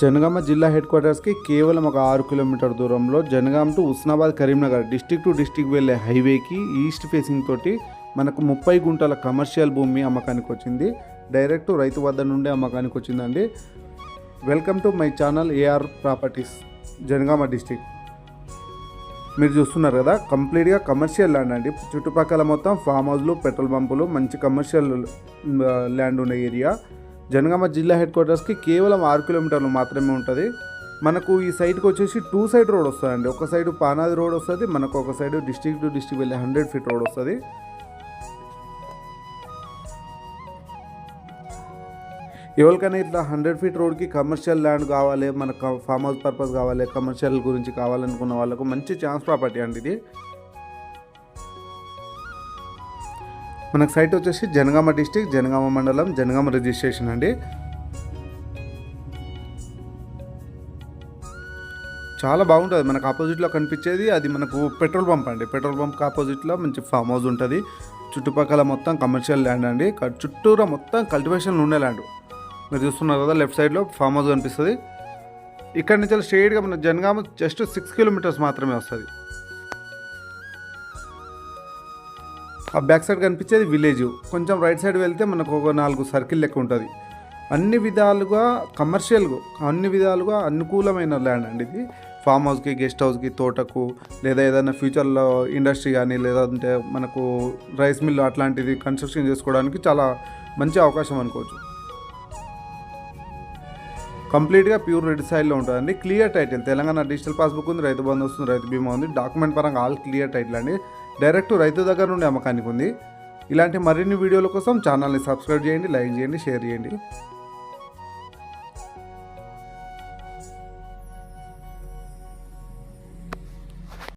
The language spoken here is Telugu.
జనగామ జిల్లా హెడ్ క్వార్టర్స్కి కేవలం ఒక ఆరు కిలోమీటర్ దూరంలో Jangaon to Husnabad Karimnagar district to district వెళ్ళే హైవేకి ఈస్ట్ ఫేసింగ్ తోటి మనకు ముప్పై గుంటల కమర్షియల్ భూమి అమ్మకానికి వచ్చింది. డైరెక్ట్ రైతు వద్ద నుండి అమ్మకానికి వచ్చిందండి. Welcome to my channel AR properties Jangaon district. మీరు చూస్తున్నారు కదా కంప్లీట్గా కమర్షియల్ ల్యాండ్ అండి. చుట్టుపక్కల మొత్తం ఫామ్ హౌస్లు పెట్రోల్ పంపులు మంచి కమర్షియల్ ల్యాండ్ ఉన్న ఏరియా. జనగామ జిల్లా హెడ్ క్వార్టర్స్కి కేవలం ఆరు కిలోమీటర్లు మాత్రమే ఉంటుంది. మనకు ఈ సైడ్కి వచ్చేసి టూ సైడ్ రోడ్ వస్తుందండి. ఒక సైడ్ పానాది రోడ్ వస్తుంది మనకు ఒక సైడ్ డిస్టిక్ టు డిస్టిక్ వెళ్ళే హండ్రెడ్ ఫీట్ రోడ్ వస్తుంది. ఎవరికైనా ఇట్లా హండ్రెడ్ ఫీట్ రోడ్కి కమర్షియల్ ల్యాండ్ కావాలి మనకు ఫామ్ హౌస్ పర్పస్ కావాలి కమర్షియల్ గురించి కావాలనుకున్న వాళ్ళకు మంచి ఛాన్స్ ప్రాపర్టీ అండి ఇది. మనకు సైట్ వచ్చేసి జనగామ డిస్టిక్ జనగామ మండలం జనగామ రిజిస్ట్రేషన్ అండి. చాలా బాగుంటుంది. మనకు ఆపోజిట్లో కనిపించేది అది మనకు పెట్రోల్ పంప్ అండి. పెట్రోల్ పంప్కి ఆపోజిట్లో మంచి ఫామ్ హౌస్ ఉంటుంది. చుట్టుపక్కల మొత్తం కమర్షియల్ ల్యాండ్ అండి. చుట్టూరా మొత్తం కల్టివేషన్లు ఉండే ల్యాండ్ మీరు చూస్తున్నారు కదా లెఫ్ట్ సైడ్లో ఫామ్ హౌస్ కనిపిస్తుంది. ఇక్కడ నుంచి స్ట్రేట్గా మన జనగామ జస్ట్ సిక్స్ కిలోమీటర్స్ మాత్రమే వస్తుంది. ఆ బ్యాక్ సైడ్ కనిపించేది విలేజ్. కొంచెం రైట్ సైడ్ వెళ్తే మనకు ఒక నాలుగు సర్కిల్ లెక్క ఉంటుంది. అన్ని విధాలుగా కమర్షియల్గా అన్ని విధాలుగా అనుకూలమైన ల్యాండ్ అండి ఇది. ఫామ్ హౌస్కి గెస్ట్ హౌస్కి తోటకు లేదా ఏదైనా ఫ్యూచర్లో ఇండస్ట్రీ కానీ లేదంటే మనకు రైస్ మిల్ అట్లాంటిది కన్స్ట్రక్షన్ చేసుకోవడానికి చాలా మంచి అవకాశం అనుకోవచ్చు. కంప్లీట్గా ప్యూర్ రెడ్ సైడ్లో ఉంటుందండి. Clear title. Telangana digital passbook ఉంది రైతు బంధు వస్తుంది రైతు బీమా ఉంది. డాక్యుమెంట్ పరంగా ఆల్ క్లియర్ టైటిల్ అండి. డైరెక్ట్ రైతు దగ్గర నుండి అమ్మకానికి ఉంది. ఇలాంటి మరిన్ని వీడియోల కోసం ఛానల్ని సబ్స్క్రైబ్ చేయండి లైక్ చేయండి షేర్ చేయండి.